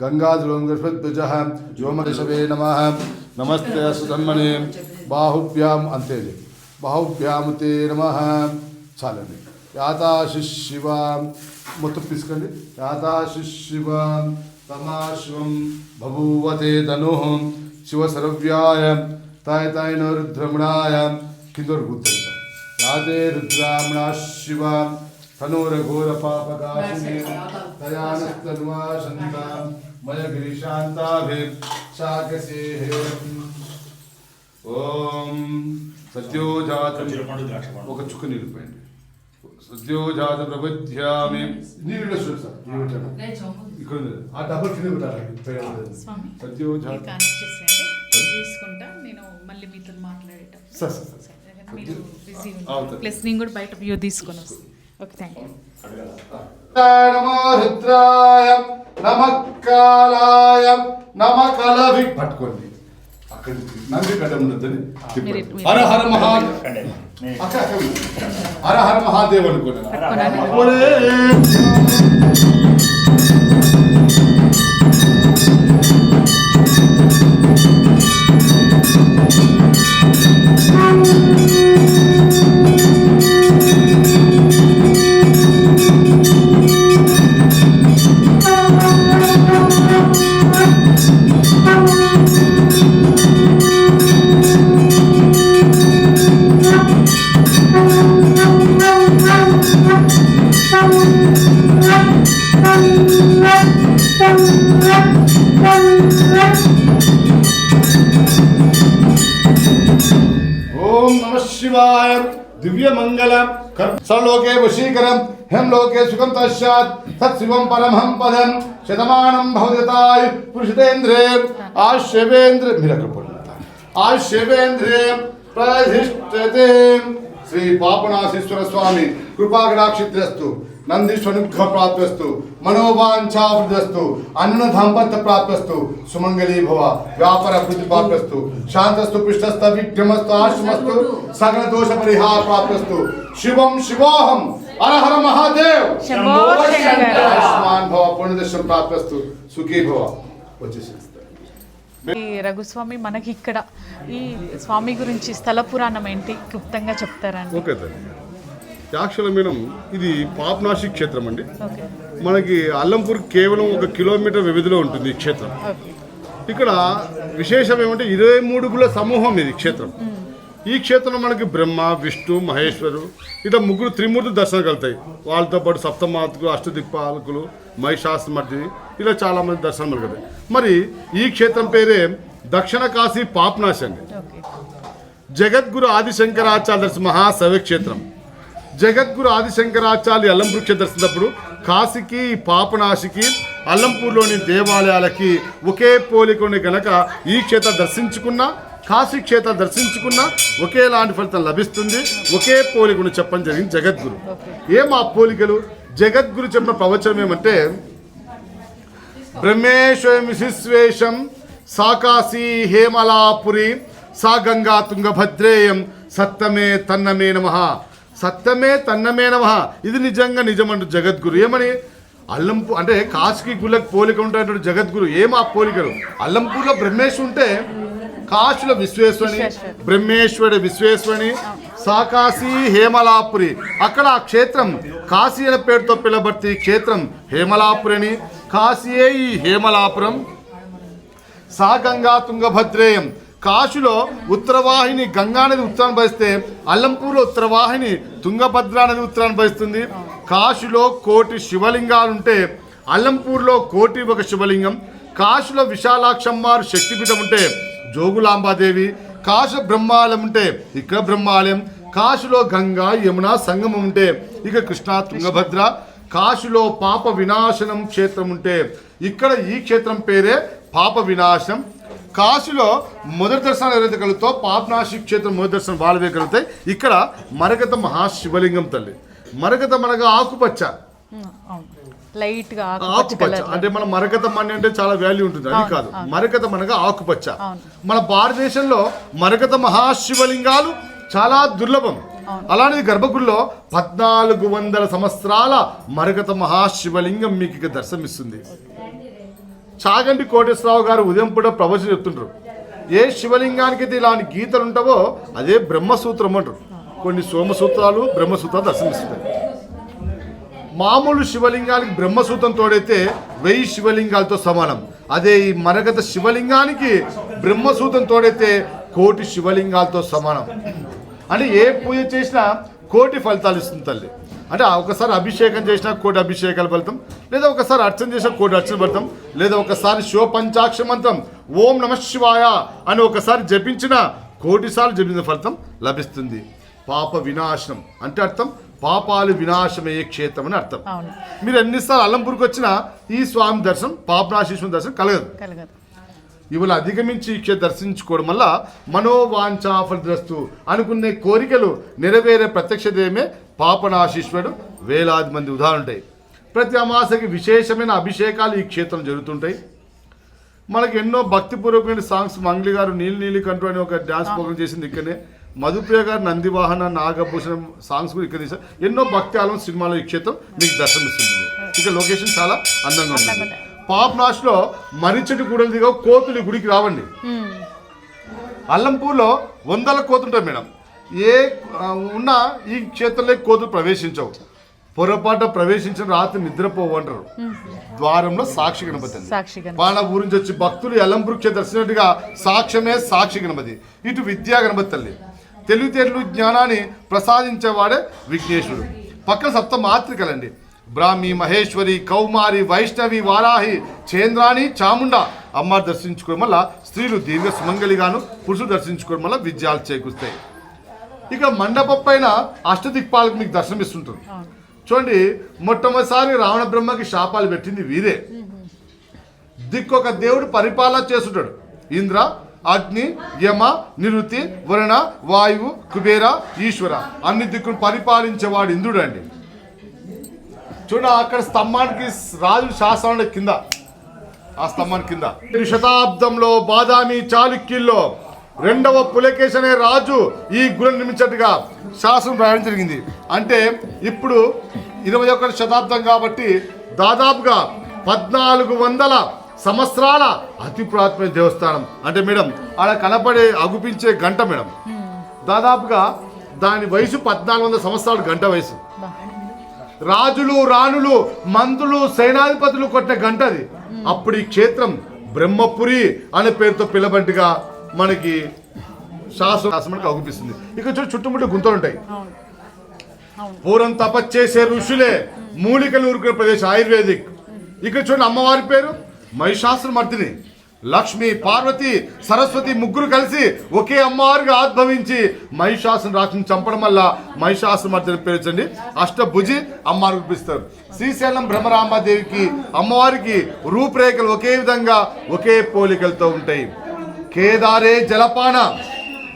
गङ्गाधुरङ्गद्विजः व्योमऋषवे नम। नमस्ते सुधन्मने बाहुभ्याम अंत बाहुभ्याम ते नमः। चालने। याताशिशिवा मुत्तु पिस्कण्डि याताशिशिवा तमाशिव बभूवते धनुः। शिवसरव्याय ताय ताय तायनरुद्रमणाय किन्दुर्गुद्ध राधे रुद्रामणा शिव तनोरघोरपापकाशिने दयानस्तन्वा కింద కూర్చొని రాధే రుద్రామణ శివ తనూరఘోర పాపకాశిని తయానస్తన్వాసంత మయ గిరిశాంతాభి శాకసే ఓం సద్యోజాత ఒక చుక్క నీళ్ళు పోయండి సద్యోజాత ప్రబుద్ధ్యామి నీళ్ళు చూడు సార్ నీళ్ళు పెట్టండి. ఇక్కడ ఉంది. ఆ డబ్బులు కింద పెట్టాలి స్వామి సద్యోజాత మీరు కనెక్ట్ చేసేయండి తీసుకుంటా నేను మళ్ళీ మీతో మాట్లాడేటప్పుడు సార్ సార్ సార్ మీరు బిజీ అవుతుంది. ప్లస్ నేను కూడా బయట వ్యూ తీసుకొని వస్తాను ఓకే థ్యాంక్ యూ నమో రుద్రాయ నమ కాలాయ నమ కలవి పట్టుకోండి అక్కడ నంది కట్టం ఉన్నదని మహా హర హర మహాదేవ్ అనుకున్నాను ఓం నమ శివాయ దివ్య మంగళం సర్వలోకే వశీకరం హెం లోకే సుఖం తస్యాత్ తత్ శివం పరమహం పదం శతమానం భవతాయు పురుషతేంద్రే ఆశ్యవేంద్ర మీరు అక్కడ పడుతుంది ఆశ్యవేంద్రే ప్రతిష్టతే శ్రీ పాపనాశీశ్వర స్వామి నందీశ్వనుగ్రహ ప్రాప్తస్తు మనోవాంఛావృద్ధస్తు అన్న దాంపత్య ప్రాప్తస్తు సుమంగళీ భవ వ్యాపార అభివృద్ధి ప్రాప్తస్తు శాంతస్తు పృష్టస్థ విఘ్నమస్తు ఆశ్రమస్తు సకల దోష పరిహార ప్రాప్తస్తు శివం శివోహం హర హర మహాదేవ్. ఆయుష్మాన్ భవ పుణ్యదర్శనం ప్రాప్తస్తు. సుఖీ భవ వచ్చేసి ఈ రఘుస్వామి మనకి ఇక్కడ ఈ స్వామి గురించి స్థల పురాణం ఏంటి? క్లుప్తంగా చెప్తారండి ఓకే తల్లి యాక్చువల్ మేడం ఇది పాపనాశి క్షేత్రం అండి. మనకి అల్లంపూర్ కేవలం ఒక కిలోమీటర్ వ్యవధిలో ఉంటుంది ఈ క్షేత్రం. ఇక్కడ విశేషం ఏమంటే ఇరవై మూడు గుల సమూహం ఇది క్షేత్రం. ఈ క్షేత్రంలో మనకి బ్రహ్మ విష్ణు మహేశ్వరు ఇట్లా ముగ్గురు త్రిమూర్తులు దర్శనం కలుగుతాయి వాళ్ళతో పాటు సప్తమాతకులు అష్టదిక్పాలకులు మహిషాసుమర్ది ఇలా చాలా మంది దర్శనం కలుగుతాయి. మరి ఈ క్షేత్రం పేరే దక్షిణ కాశీ పాపనాశి అండి. జగద్గురు ఆదిశంకరాచార్య మహాశైవ క్షేత్రం జగద్గురు ఆదిశంకరాచార్య అల్లం క్షేత్రం దర్శించినప్పుడు కాశీకి పాపనాశికి అల్లంపూర్లోని దేవాలయాలకి ఒకే పోలిక గనక ఈ క్షేత్ర దర్శించుకున్న కాశీ క్షేత్ర దర్శించుకున్న ఒకేలాంటి ఫలితం లభిస్తుంది. ఒకే పోలికను చెప్పడం జరిగింది జగద్గురు. ఏం ఆ పోలికలు? జగద్గురు చెప్పిన ప్రవచనం ఏమంటే బ్రహ్మేశ్వరం సాకాశీ హేమలాపురి సా గంగా తుంగభద్రేయం సత్తమే తన్నమే నమ. సత్తమే తన్నమే నమ. ఇది నిజంగా నిజమంటు జగద్గురు. ఏమని? అల్లంపూ అంటే కాశీకి గుళ్ళకి పోలిక ఉంటాయంటాడు జగద్గురు. ఏం ఆ పోలికలు? అల్లంపూర్లో బ్రహ్మేశ్వరు ఉంటే కాశీలో విశ్వేశ్వని బ్రహ్మేశ్వరుడు విశ్వేశ్వని సాకాశి హేమలాపురి. అక్కడ ఆ క్షేత్రం కాశీ అనే పేరుతో పిలబడితే ఈ క్షేత్రం హేమలాపురి అని కాశీయే ఈ హేమలాపురం. సా గంగా తుంగభద్రేయం. కాశీలో ఉత్తరవాహిని గంగా నది ఉత్తరాన్ని భరిస్తే అల్లంపూర్లో ఉత్తరవాహిని తుంగభద్ర నది ఉత్తరాన్ని భరిస్తుంది కాశీలో కోటి శివలింగాలు ఉంటే అల్లంపూర్లో కోటి ఒక శివలింగం. కాశీలో విశాలాక్షమ్మారు శక్తిపీఠం ఉంటే జోగులాంబాదేవి. కాశ బ్రహ్మాలయం ఉంటే ఇక్కడ బ్రహ్మాలయం. కాశీలో గంగా యమున సంగమం ఉంటే ఇక కృష్ణా తుంగభద్ర. కాశీలో పాప వినాశనం క్షేత్రం ఉంటే ఇక్కడ ఈ క్షేత్రం పేరే పాప వినాశనం కాశీలో మొదటి దర్శనం ఎవరైతే కలుగుతో పాపనాశి క్షేత్రం మొదటి దర్శనం వాళ్ళవే కలుగుతాయి. ఇక్కడ మరగత మహాశివలింగం తల్లి. మరగత మనగా ఆకుపచ్చ. ఆకుపచ్చ అంటే మన మరకత మణి అంటే చాలా వాల్యూ ఉంటుంది. అది కాదు. మరకత మనగా ఆకుపచ్చ. మన భారతదేశంలో మరకత మహాశివలింగాలు చాలా దుర్లభం. అలాంటిది గర్భగుడిలో పద్నాలుగు వందల సంవత్సరాల మరకత మహాశివలింగం మీకు ఇక దర్శనమిస్తుంది. చాగంటి కోటేశ్వరరావు గారు ఉదయం పూట ప్రవచనం చెప్తుంటారు ఏ శివలింగానికి ఇలాంటి గీతలు ఉంటావో అదే బ్రహ్మసూత్రం అంటారు. కొన్ని సోమసూత్రాలు బ్రహ్మసూత్రాలు దర్శనమిస్తాయి మామూలు శివలింగానికి బ్రహ్మసూత్రం తోడైతే వెయ్యి శివలింగాలతో సమానం. అదే ఈ మరగత శివలింగానికి బ్రహ్మసూత్రం తోడైతే కోటి శివలింగాలతో సమానం. అంటే ఏ పూజ చేసినా కోటి ఫలితాలు ఇస్తుంది తల్లి. అంటే ఒకసారి అభిషేకం చేసినా కోటి అభిషేకాల ఫలితం లేదా ఒకసారి అర్చన చేసిన కోటి అర్చన ఫలితం లేదా ఒకసారి శివ పంచాక్ష మంత్రం ఓం నమ శివాయ అని ఒకసారి జపించిన కోటి సార్లు జపించిన ఫలితం లభిస్తుంది. పాప వినాశనం అంటే అర్థం పాపాలు వినాశమయ్యే క్షేత్రం అని అర్థం. మీరు ఎన్నిసార్లు అల్లంపూర్కి వచ్చినా ఈ స్వామి దర్శనం పాపనాశీశ్వరం దర్శనం కలగదు. ఇవాళ అధిగమించి ఈ క్షేత్రం దర్శించుకోవడం వల్ల మనోవాంఛాఫలద్రస్తు అనుకునే కోరికలు నెరవేరే ప్రత్యక్ష దేవమే పాపనాశీశ్వరుడు వేలాది మంది ఉదాహరణ ఉంటాయి ప్రతి అమాసకి విశేషమైన అభిషేకాలు ఈ క్షేత్రం జరుగుతుంటాయి. మనకి ఎన్నో భక్తిపూర్వకమైన సాంగ్స్ మంగ్లీ గారు నీలి నీలి కంటూ అని ఒక డ్యాన్స్ ప్రోగ్రామ్ చేసింది ఇక్కడనే. మధుప్రియ గారు నందివాహన నాగభూషణం సాంగ్స్ కూడా ఇక్కడ తీశారు. ఎన్నో భక్తి ఆలం సినిమాలో ఈ క్షేత్రం మీకు దర్శనమిస్తుంది ఇక లొకేషన్ చాలా అందంగా ఉంటుంది. పాపనాష్లో మరిచెట్టు గూడలు దిగవు కోతులు ఈ గుడికి రావండి. అల్లంపూర్లో వందల కోతుంటాయి మేడం. ఏ ఉన్న ఈ క్షేత్రంలో కోతులు ప్రవేశించవు. పొరపాటు ప్రవేశించిన రాత్రి నిద్రపోవు అంటారు ద్వారంలో సాక్షి గణపతి. పాన ఊరి నుంచి వచ్చి భక్తులు క్షేత్రం దర్శినట్టుగా సాక్ష్యమే సాక్షి గణపతి. ఇటు విద్యా గణపతి తల్లి. తెలివితేటలు జ్ఞానాన్ని ప్రసాదించేవాడే విఘ్నేశ్వరుడు. పక్కన సప్త మాతృకలండి బ్రాహ్మి మహేశ్వరి కౌమారి వైష్ణవి వారాహి చేంద్రాణి చాముండ అమ్మ దర్శించుకోవడం వల్ల స్త్రీలు దీర్ఘ సుమంగలిగాను పురుషులు దర్శించుకోవడం వల్ల విజయాలు చేకూరుస్తాయి. ఇక మండపం పైన అష్టదిక్పాలకు మీకు దర్శనమిస్తుంటారు అవును. చూడండి మొట్టమొదటిసారి రావణ బ్రహ్మకి శాపాలు పెట్టింది వీరే. దిక్కొక దేవుడు పరిపాలన చేస్తుంటాడు. ఇంద్ర అగ్ని యమ నిరుతి వరుణ వాయువు కుబేర ఈశ్వర. అన్ని దిక్కులు పరిపాలించేవాడు ఇంద్రుడు అండి. చూడ అక్కడ స్తంభానికి రాజు శాసనం కింద. ఆ స్తంభం కింద. శతాబ్దంలో బాదామి చాళుక్యుల్లో రెండవ పులకేశ్ అనే రాజు ఈ గుడి నిర్మించినట్టుగా శాసనం రాయడం జరిగింది. అంటే ఇప్పుడు ఇరవై ఒకటి శతాబ్దం కాబట్టి దాదాపుగా పద్నాలుగు వందల సంవత్సరాల అతి పురాతన దేవస్థానం. అంటే మేడం ఆడ కనపడే అగుపించే గంట మేడం. దాదాపుగా దాని వయసు పద్నాలుగు వందల సంవత్సరాలు గంట వయసు. రాజులు రాణులు మంత్రులు సేనాధిపతులు కొట్టిన గంట అది. అప్పుడు ఈ క్షేత్రం బ్రహ్మపురి అనే పేరుతో పిలబడ్డగా మనకి శాసనం శాసనానికి అగుపిస్తుంది ఇక చూడు చుట్టుముట్టు గుంతలు ఉంటాయి. పూర్వం తపస్చేసే ఋషులే మూలికలు ఊరుకునే ప్రదేశం ఆయుర్వేదిక్. ఇక్కడ చూడండి అమ్మవారి పేరు మహిషాసుర మర్దిని లక్ష్మి పార్వతి సరస్వతి ముగ్గురు కలిసి ఒకే అమ్మవారిగా ఆద్భవించి మహిషాసుని రాక్షని చంపడం వల్ల మహిషాసుర మర్దిని పేరు వచ్చండి. అష్టభుజి అమ్మవారికి పిలుస్తారు. శ్రీశైలం భ్రమరాంబాదేవికి అమ్మవారికి రూపురేఖలు ఒకే విధంగా ఒకే పోలికలతో ఉంటాయి. కేదారే జలపాన.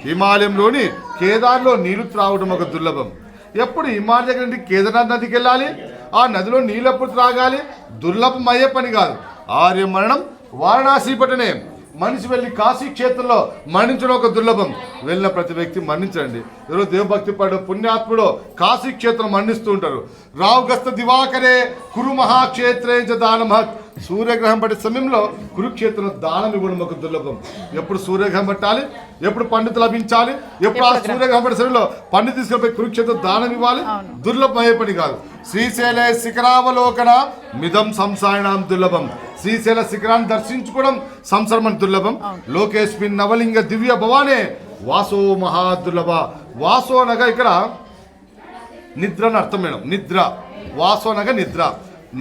హిమాలయంలోని కేదార్లో నీళ్ళు త్రాగడం ఒక దుర్లభం. ఎప్పుడు హిమాలయ దగ్గర నుండి కేదార్నాథ్ నదికి వెళ్ళాలి? ఆ నదిలో నీళ్ళు ఎప్పుడు త్రాగాలి? దుర్లభం అయ్యే పని కాదు. ఆర్య మరణం వారణాసి పట్టనే మనిషి వెళ్ళి కాశీ క్షేత్రంలో మరణించడం ఒక దుర్లభం. వెళ్ళిన ప్రతి వ్యక్తి మరణించండి ఎవరో దేవభక్తి పడు పుణ్యాత్ముడు కాశీ క్షేత్రం మరణిస్తూ ఉంటారు. రావు గస్త దివాకరే కురు మహాక్షేత్రే దానమహత్. సూర్యగ్రహం పట్టే సమయంలో కురుక్షేత్రం దానం ఇవ్వడం ఒక దుర్లభం. ఎప్పుడు సూర్యగ్రహం పట్టాలి ఎప్పుడు పండితు లభించాలి ఎప్పుడు ఆ సూర్యగ్రహం పట్టే సమయంలో పండితు తీసుకుపోయి కురుక్షేత్రం దానం ఇవ్వాలి. దుర్లభం అయ్యే పని కాదు. శ్రీశైల శిఖరావలోకన మిదం సంసాయనం దుర్లభం. శ్రీశైల శిఖరాన్ని దర్శించుకోవడం సంసరమని దుర్లభం. లోకేశ్మిన్ నవలింగ దివ్య భవానే. వాసో మహా దుర్లభ వాసో అనగా ఇక్కడ నిద్ర అని అర్థం మేడం. నిద్ర. వాసో అనగా నిద్ర.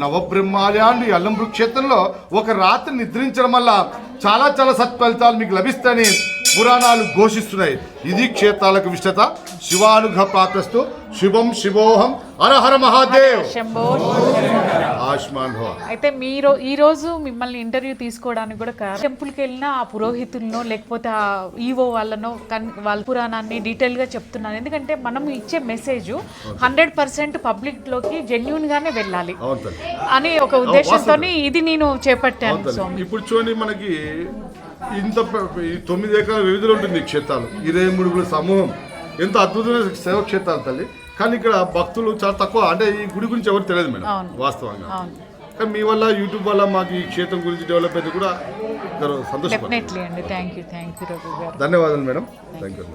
నవబ్రహ్మాలయాన్ని అల్లంబృ క్షేత్రంలో ఒక రాత్రి నిద్రించడం వల్ల చాలా చాలా సత్ఫలితాలు మీకు లభిస్తాయని పురాణాలు ఘోషిస్తున్నాయి. ఇది క్షేత్రాలకు విష్టత శివానుగ్రహ ప్రాప్తస్తు. శుభం శివోహం. హర మహాదేవ్. ఆయుష్మాన్ అయితే మీరు ఈ రోజు మిమ్మల్ని ఇంటర్వ్యూ తీసుకోవడానికి కూడా టెంపుల్కి వెళ్ళిన ఆ పురోహితులను లేకపోతే ఆ ఈవో వాళ్ళనో వాళ్ళ పురాణాన్ని డీటెయిల్గా చెప్తున్నాను. ఎందుకంటే మనం ఇచ్చే మెసేజ్ హండ్రెడ్ పర్సెంట్ పబ్లిక్లోకి జెన్యున్ గానే వెళ్ళాలి అని ఒక ఉద్దేశంతో ఇది నేను చేపట్టాను ఇప్పుడు చూడండి మనకి ఇంత తొమ్మిది ఎకరాల వివిధులు ఉంటుంది ఈ క్షేత్రాలు. ఇరవై మూడుగుల సమూహం. ఎంత అద్భుతమైన సేవ క్షేత్రాలు తల్లి. కానీ ఇక్కడ భక్తులు చాలా తక్కువ. అంటే ఈ గుడి గురించి ఎవరు తెలియదు మేడం. వాస్తవంగా. కానీ మీ వల్ల యూట్యూబ్ వల్ల మాకు ఈ క్షేత్రం గురించి డెవలప్ అయితే కూడా గారు. ధన్యవాదాలు మేడం. Thank you